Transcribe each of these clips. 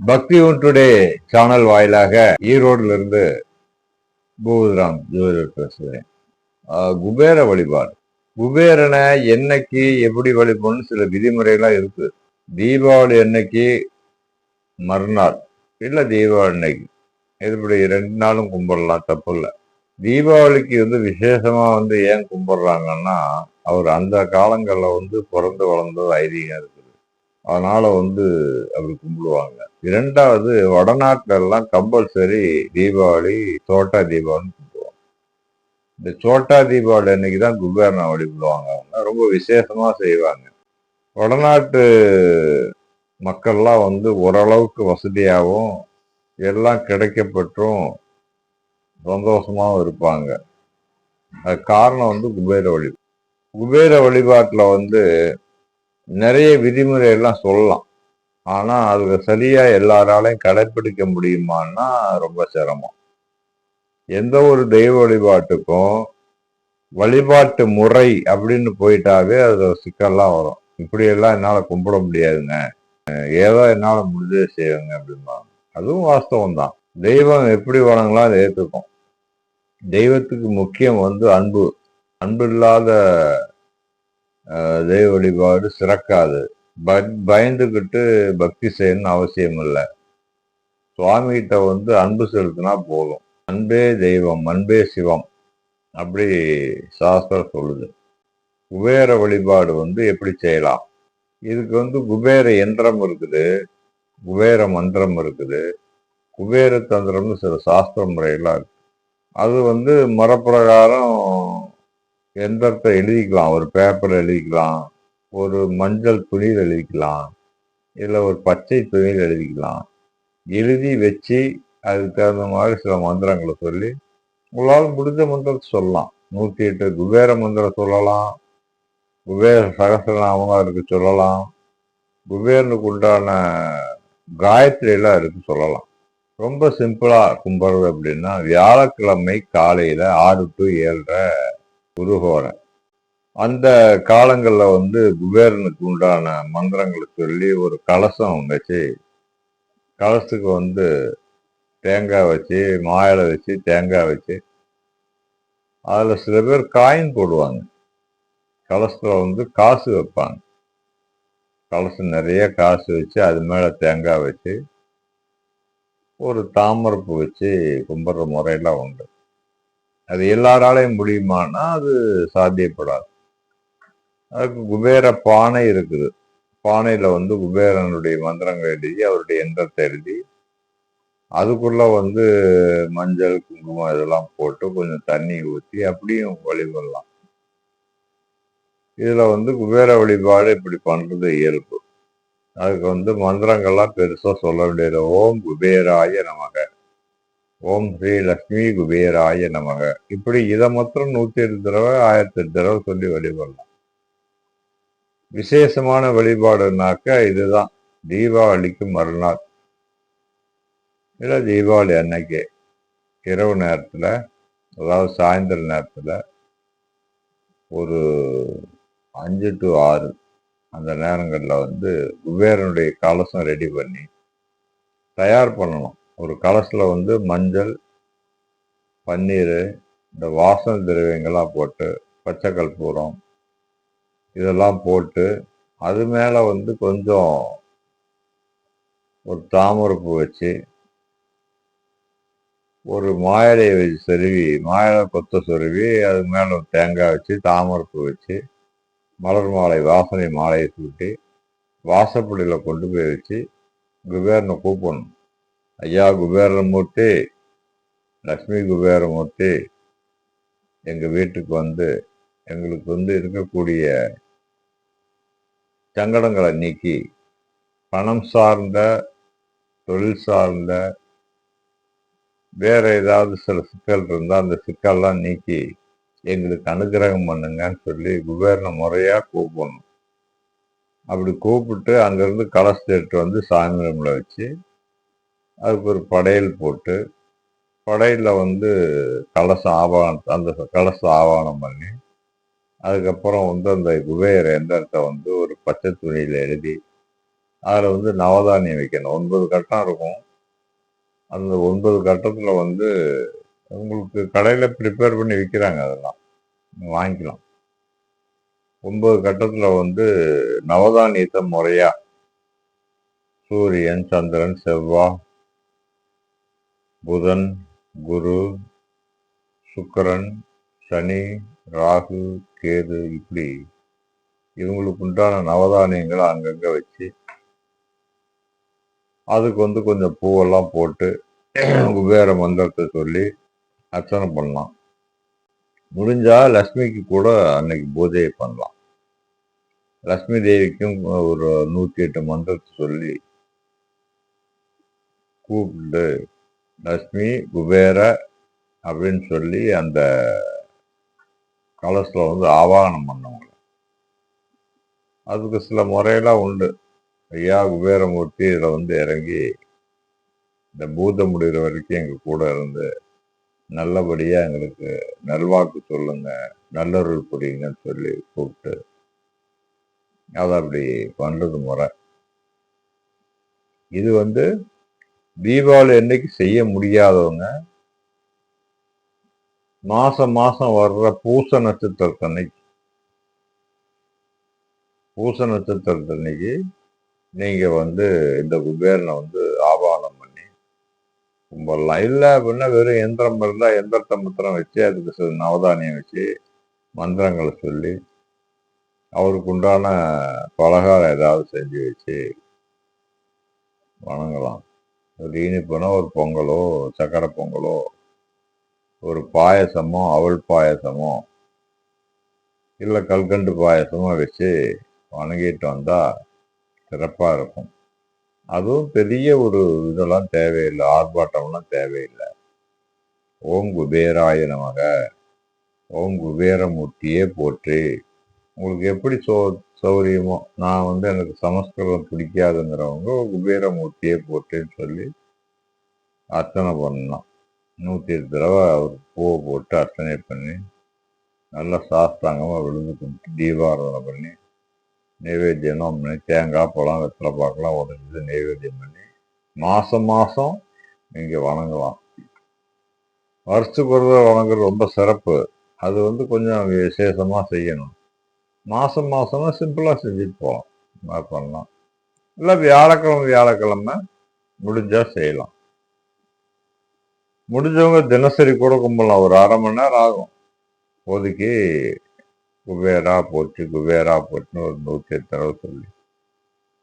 பக்தி one today channel வாயிலாக ஈரோடுல இருந்து பூபதிராம் ஜோதிடர் பேசுகிறேன். ஆஹ் குபேர வழிபாடு. குபேரனை என்னைக்கு எப்படி வழிபடணும் சில விதிமுறைகள்லாம் இருக்கு. தீபாவளி அன்னைக்கு மறுநாள். இல்லை தீபாவளி அன்னைக்கு. இதுபடி ரெண்டு நாளும் கும்பிடலாம் தப்பு இல்லை. தீபாவளிக்கு வந்து விசேஷமா வந்து ஏன் கும்பிடுறாங்கன்னா அவர் அந்த காலங்கள்ல வந்து பிறந்து வளர்ந்தது ஐதீகம் இருக்குது அதனால வந்து அப்படி கும்பிடுவாங்க. இரண்டாவது வடநாட்டுல எல்லாம் கம்பல்சரி தீபாவளி சோட்டா தீபாவளி கும்பிடுவாங்க. இந்த சோட்டா தீபாவளி அன்னைக்கு தான் குபேரனை வழிபடுவாங்க. அவங்க ரொம்ப விசேஷமா செய்வாங்க. வடநாட்டு மக்கள்லாம் வந்து ஓரளவுக்கு வசதியாகவும் எல்லாம் கிடைக்கப்பட்டும் சந்தோஷமாகவும் இருப்பாங்க. அது காரணம் வந்து குபேர வழி குபேர வழிபாட்டில் வந்து நிறைய விதிமுறை எல்லாம் சொல்லலாம். ஆனால் அது சரியாக எல்லாராலையும் கடைப்பிடிக்க முடியுமான்னா ரொம்ப சிரமம். எந்த ஒரு தெய்வ வழிபாட்டுக்கும் வழிபாட்டு முறை அப்படின்னு போயிட்டாவே அது சிக்கல்லாம் வரும். இப்படியெல்லாம் என்னால் கும்பிட முடியாதுங்க. ஏதோ என்னால் முடிஞ்சதை செய்வேங்க அப்படிம்பாங்க. அதுவும் வாஸ்தவம் தான் தெய்வம் எப்படி வணங்கலாம் அதை ஏற்றுக்கும் தெய்வத்துக்கு முக்கியம் வந்து அன்பு. அன்பு இல்லாத தெய்வ வழிபாடு சிறக்காது. பட் பயந்துக்கிட்டு பக்தி செய்யணும்னு அவசியம் இல்லை சுவாமிகிட்ட வந்து அன்பு செலுத்தினா போதும். அன்பே தெய்வம் அன்பே சிவம் அப்படி சாஸ்திரம் சொல்லுது. குபேர வழிபாடு வந்து எப்படி செய்யலாம்? இதுக்கு வந்து குபேர யந்திரம் இருக்குது குபேர மந்திரம் இருக்குது குபேர தந்திரம்னு சில சாஸ்திர முறையெல்லாம் இருக்கு. அது வந்து மரப்பிரகாரம் எந்திரத்தை எழுதிக்கலாம். ஒரு பேப்பர் எழுதிக்கலாம். ஒரு மஞ்சள் துணியில் எழுதிக்கலாம். இல்லை ஒரு பச்சை துணியில் எழுதிக்கலாம். எழுதி வச்சு அதுக்கு தகுந்த மாதிரி சில மந்திரங்களை சொல்லி உங்களால் முடிஞ்ச மந்திரத்தை சொல்லலாம். நூற்றி எட்டு குபேர மந்திரம் சொல்லலாம். குபேர சகசிரநாமம் இருக்கு சொல்லலாம். குபேரனுக்கு உண்டான காயத்ரியெல்லாம் இருக்கு சொல்லலாம். ரொம்ப சிம்பிளாக கும்பிட்றது அப்படின்னா வியாழக்கிழமை காலையில் ஆறு டு ஏழரை குருகோரை அந்த காலங்களில் வந்து குபேரனுக்கு உண்டான மந்திரங்களை சொல்லி ஒரு கலசம் வச்சு கலசத்துக்கு வந்து தேங்காய் வச்சு மாயலை வச்சு தேங்காய் வச்சு அதில் சில பேர் காயின் போடுவாங்க. கலசத்தில் வந்து காசு வைப்பாங்க. கலசம் நிறைய காசு வச்சு அது மேலே தேங்காய் வச்சு ஒரு தாமரப்பு வச்சு கும்பிட்ற முறையெல்லாம் உண்டு. அது எல்லாராலையும் முடியுமானா அது சாத்தியப்படாது. அதுக்கு குபேர பானை இருக்குது. பானையில வந்து குபேரனுடைய மந்திரங்கள் எழுதி அவருடைய எந்திரத்தை எழுதி அதுக்குள்ள வந்து மஞ்சள் குங்குமம் இதெல்லாம் போட்டு கொஞ்சம் தண்ணி ஊற்றி அப்படியும் வழிபடலாம். இதுல வந்து குபேர வழிபாடு இப்படி பண்றது இயல்பு. அதுக்கு வந்து மந்திரங்கள்லாம் பெருசா சொல்ல வேண்டியது ஓம் குபேராய நமக. ஓம் ஸ்ரீ லக்ஷ்மி குபேராய நமக. இப்படி இதை மாத்திரம் நூத்தி எட்டு தடவை ஆயிரத்தி எட்டு தடவை சொல்லி வழிபடலாம். விசேஷமான வழிபாடுனாக்க இதுதான். தீபாவளிக்கு மறுநாள். இல்லை தீபாவளி அன்னைக்கு. இரவு நேரத்துல அதாவது சாயந்தர நேரத்துல ஒரு அஞ்சு டு ஆறு அந்த நேரங்களில் வந்து குபேரனுடைய கலசம் ரெடி பண்ணி தயார் பண்ணணும். ஒரு கலசில் வந்து மஞ்சள் பன்னீர் இந்த வாசனை திரவியங்கள்லாம் போட்டு பச்சை கற்பூரம் இதெல்லாம் போட்டு அது மேலே வந்து கொஞ்சம் ஒரு தாமரைப்பூ வச்சு ஒரு மாயலையை வச்சு சொருவி மாயலை கொத்த சொருவி அது மேலே ஒரு தேங்காய் வச்சு தாமரைப்பூ வச்சு மலர் மாலை வாசனை மாலையை சூட்டி வாசப்படியில் கொண்டு போய் வச்சு குபேரனை கூப்பிடணும். ஐயா குபேரமூர்த்தி லக்ஷ்மி குபேரமூர்த்தி எங்கள் வீட்டுக்கு வந்து எங்களுக்கு வந்து இருக்கக்கூடிய சங்கடங்களை நீக்கி பணம் சார்ந்த தொழில் சார்ந்த வேற ஏதாவது சில சிக்கல் இருந்தால் அந்த சிக்கல்லாம் நீக்கி எங்களுக்கு அனுகிரகம் பண்ணுங்கன்னு சொல்லி குபேரனை முறையாக கூப்பிடணும். அப்படி கூப்பிட்டு அங்கேருந்து கலசத்தை எடுத்து வந்து சாமி ரூம்ல வச்சு அதுக்கு ஒரு படையல் போட்டு படையலில் வந்து கலச ஆவாகனம் அந்த கலச ஆவணம் பண்ணி அதுக்கப்புறம் வந்து அந்த குபேர எந்திரத்தை வந்து ஒரு பச்சை துணியில் எழுதி அதில் வந்து நவதானியம் வைக்கணும். ஒன்பது கட்டம் இருக்கும். அந்த ஒன்பது கட்டத்தில் வந்து உங்களுக்கு கடையில் ப்ரிப்பேர் பண்ணி விற்கிறாங்க அதெல்லாம். வாங்கிக்கலாம். ஒன்பது கட்டத்தில் வந்து நவதானியத்தை முறையாக சூரியன் சந்திரன் செவ்வாய் புதன் குரு சுக்கரன் சனி ராகு கேது இப்படி இவங்களுக்கு உண்டான நவதானியங்களை அங்கங்கே வச்சு அதுக்கு வந்து கொஞ்சம் பூவெல்லாம் போட்டு குபேர மந்திரத்தை சொல்லி அர்ச்சனை பண்ணலாம். முடிஞ்சா லக்ஷ்மிக்கு கூட அன்னைக்கு பூஜையை பண்ணலாம். லக்ஷ்மி தேவிக்கும் ஒரு நூற்றி எட்டு மந்திரத்தை சொல்லி கூப்பிட்டு லக்ஷ்மி குபேர அப்படின்னு சொல்லி அந்த கலசில் வந்து ஆவாகனம் பண்ணவங்க. அதுக்கு சில முறையெல்லாம் உண்டு. ஐயா குபேரமூர்த்தி இதில் வந்து இறங்கி இந்த பூதம் முடிகிற வரைக்கும் எங்கள் கூட இருந்து நல்லபடியாக எங்களுக்கு நல்வாக்கு சொல்லுங்க நல்லருள் புரியுங்கன்னு சொல்லி கூப்பிட்டு அதை அப்படி பண்ணுறது முறை. இது வந்து தீபாவளி அன்னைக்கு செய்ய முடியாதவங்க மாசம் மாசம் வர்ற பூச நட்சத்திரத்தன்னைக்கு பூச நட்சத்திரத்து அன்னைக்கு நீங்கள் வந்து இந்த குபேரனை வந்து ஆபானம் பண்ணி கும்பிடலாம். இல்லை அப்படின்னா வெறும் எந்திரம் இருந்தால் எந்திரத்தை மந்திரம் வச்சு அதுக்கு சில நவதானியம் வச்சு மந்திரங்களை சொல்லி அவருக்கு உண்டான பலகாரம் ஏதாவது செஞ்சு வச்சு வணங்கலாம். ஒரு இனிப்புனா ஒரு பொங்கலோ சக்கரை பொங்கலோ ஒரு பாயசமோ அவள் பாயசமோ இல்லை கல்கண்டு பாயசமோ வச்சு வணங்கிட்டு வந்தால் சிறப்பாக இருக்கும். அதுவும் பெரிய ஒரு இதெல்லாம் தேவையில்லை ஆர்ப்பாட்டம்லாம் தேவையில்லை. ஓம் குபேராய நமக. ஓம் குபேரமூர்த்தியே போற்றி. உங்களுக்கு எப்படி சோ சௌரியமோ நான் வந்து எனக்கு சமஸ்கிருதம் பிடிக்காதுங்கிறவங்க குபேரமூர்த்தியே போட்டேன்னு சொல்லி அர்ச்சனை பண்ணோம் நூற்றி எட்டு தடவை அவர் பூவை போட்டு அர்ச்சனை பண்ணி நல்லா சாஸ்தாங்கமாக விழுந்து கும்பிட்டு தீபாராதனை பண்ணி நைவேத்தியம் பண்ணி தேங்காய் பழம் வெத்தலை பாக்கெல்லாம் உடஞ்சி நைவேத்தியம் பண்ணி மாதம் மாதம் நீங்கள் வணங்கலாம். வருஷத்துக்கு ஒரு வணங்குறது ரொம்ப சிறப்பு. அது வந்து கொஞ்சம் விசேஷமாக செய்யணும். மாதம் மாதமாக சிம்பிளாக செஞ்சுட்டு போகலாம் பண்ணலாம்? இல்லை வியாழக்கிழமை வியாழக்கிழமை முடிஞ்சால் செய்யலாம். முடிஞ்சவங்க தினசரி கூட கும்பலாம் ஒரு அரை மணி நேரம் ஆகும். இப்போதைக்கு குபேரா போச்சு குபேரா போச்சுன்னு ஒரு நூற்றி எட்டு தடவை சொல்லி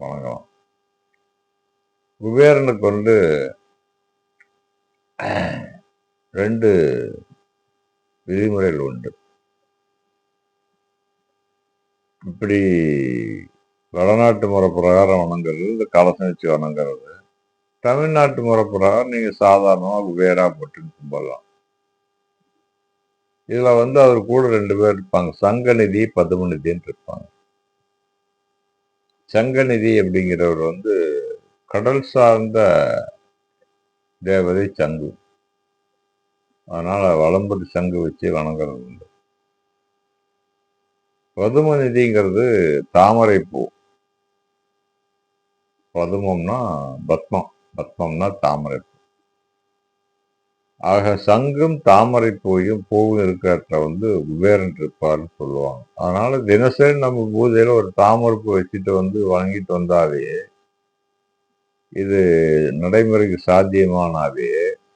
வணங்கலாம். குபேரனுக்கு வந்து ரெண்டு விதிமுறைகள் உண்டு. இப்படி வடநாட்டு முறை பிரகாரம் வணங்குறது இந்த கலசம் வச்சு வணங்குறது. தமிழ்நாட்டு முறை பிரகாரம் நீங்கள் சாதாரணமாக குபேரா போட்டுன்னு கும்பலாம் இதில் வந்து அவர் கூட ரெண்டு பேர் இருப்பாங்க. சங்கநிதி பதுமநிதின்னு இருப்பாங்க. சங்கநிதி அப்படிங்கிறவர் வந்து கடல் சார்ந்த தேவதை சங்கு. அதனால் வளம்புரி சங்கு வச்சு வணங்குறது உண்டு பதுமநிதிங்கிறது தாமரை பூ. பதுமம்னா பத்மம். பத்மம்னா தாமரை பூ. ஆக சங்கும் தாமரை பூயும் பூவும் இருக்கிறத வந்து குபேரன் இருப்பார்னு சொல்லுவாங்க. அதனால தினசரி நம்ம பூஜையில ஒரு தாமரை பூ வச்சுட்டு வந்து வாங்கிட்டு வந்தாவே இது நடைமுறைக்கு சாத்தியமானாவே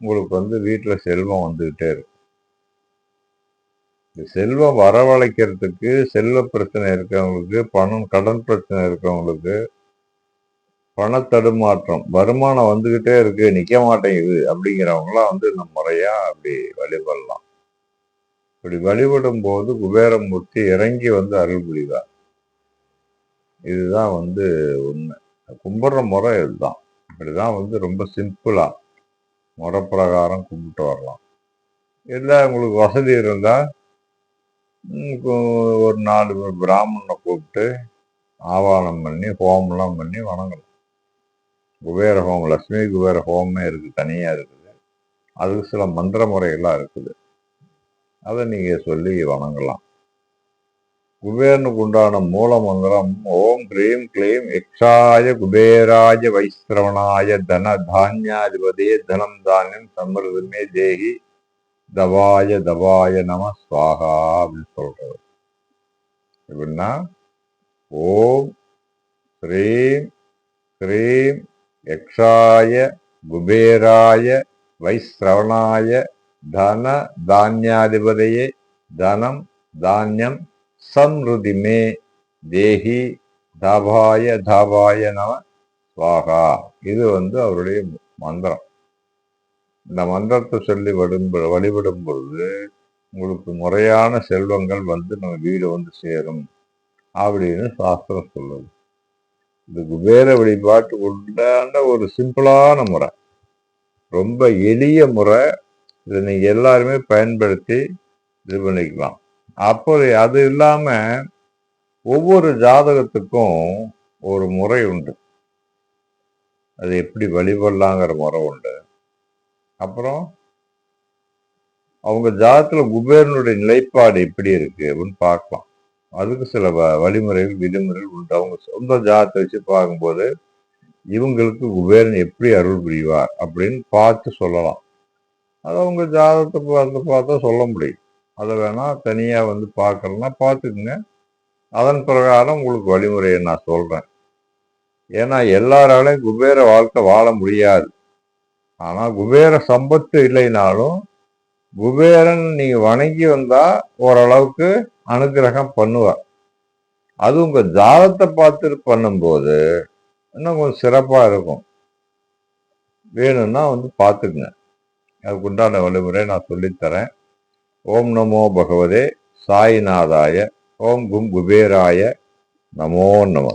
உங்களுக்கு வந்து வீட்டுல செல்வம் வந்துகிட்டே இருக்கும். செல்வம் வரவழைக்கிறதுக்கு செல்வ பிரச்சனை இருக்கிறவங்களுக்கு பணம் கடன் பிரச்சனை இருக்கிறவங்களுக்கு பண தடுமாற்றம் வருமானம் வந்துக்கிட்டே இருக்கு நிக்க மாட்டேங்குது அப்படிங்கிறவங்களாம் வந்து இந்த முறையா அப்படி வழிபடலாம். இப்படி வழிபடும் போது குபேரமூர்த்தி இறங்கி வந்து அருள் புரிவார். இதுதான் வந்து உண்மை. கும்பிடுற முறை இதுதான். இப்படிதான் வந்து ரொம்ப சிம்பிளா முறை பிரகாரம் கும்பிட்டு வரலாம். இல்லை உங்களுக்கு வசதி இருந்தால் ஒரு நாலு பேர் பிராமணனை கூப்பிட்டு ஆவானம் பண்ணி ஹோமம்லாம் பண்ணி வணங்கலாம் குபேர ஹோம் லட்சுமி குபேர ஹோமமே இருக்குது தனியாக இருக்குது. அதுக்கு சில மந்திர முறைகள்லாம் இருக்குது. அதை நீங்கள் சொல்லி வணங்கலாம். குபேரனுக்கு உண்டான மூல மந்திரம் ஓம் கிரீம் கிளீம் எக்ஷாய குபேராய வைஸ்ரவணாய தன தானியாதிபதே தனம் தானியம் சமிருதுமே தேகி தவாய தவாய நம ஸ்வாகா அப்படின்னு சொல்றது. எப்படின்னா ஓம் ஸ்ரீம் ஸ்ரீம் யக்ஷாய குபேராய வைஸ்ரவணாய தன தானியாதிபதியே தனம் தானியம் சம்ருதிமே தேகி தாபாய தாபாய நம சுவாகா இது வந்து அவருடைய மந்திரம். இந்த மந்திரத்தை சொல்லி வடும் வழிபடும் பொழுது உங்களுக்கு முறையான செல்வங்கள் வந்து நம்ம வீடு வந்து சேரும் அப்படின்னு சாஸ்திரம் சொல்லுது. இதுக்கு குபேர வழிபாட்டு உண்டான ஒரு சிம்பிளான முறை. ரொம்ப எளிய முறை. இதை நீங்க எல்லாருமே பயன்படுத்தி இது பண்ணிக்கலாம். அப்போ அது இல்லாம ஒவ்வொரு ஜாதகத்துக்கும் ஒரு முறை உண்டு. அது எப்படி வழிபடலாங்கிற முறை உண்டு. அப்புறம் அவங்க ஜாதத்தில் குபேரனுடைய நிலைப்பாடு எப்படி இருக்கு அப்படின்னு பார்க்கலாம். அதுக்கு சில வ- வழிமுறைகள் விதிமுறைகள் உண்டு. அவங்க சொந்த ஜாதத்தை வச்சு பார்க்கும்போது இவங்களுக்கு குபேரன் எப்படி அருள் புரிவார் அப்படின்னு பார்த்து சொல்லலாம். அது அவங்க ஜாதகத்தை பார்த்து பார்த்தா சொல்ல முடியும். அதை வேணால் தனியாக வந்து பார்க்கலன்னா பார்த்துக்குங்க. அதன் பிரகாரம் உங்களுக்கு வழிமுறையை நான் சொல்கிறேன் ஏன்னா எல்லாராலையும் குபேர வாழ்க்கை வாழ முடியாது. ஆனால் குபேர சம்பத்து இல்லைனாலும் குபேரன் நீ வணங்கி வந்தா ஓரளவுக்கு அனுகிரகம் பண்ணுவார் அது உங்க ஜாதத்தை பார்த்துட்டு பண்ணும்போது இன்னும் கொஞ்சம் சிறப்பாக இருக்கும். வேணும்னா வந்து பார்த்துக்குங்க. அதுக்குண்டான வழிமுறை நான் சொல்லித்தரேன். ஓம் நமோ பகவதே சாய்நாதாய ஓம் கும் குபேராய நமோ நம.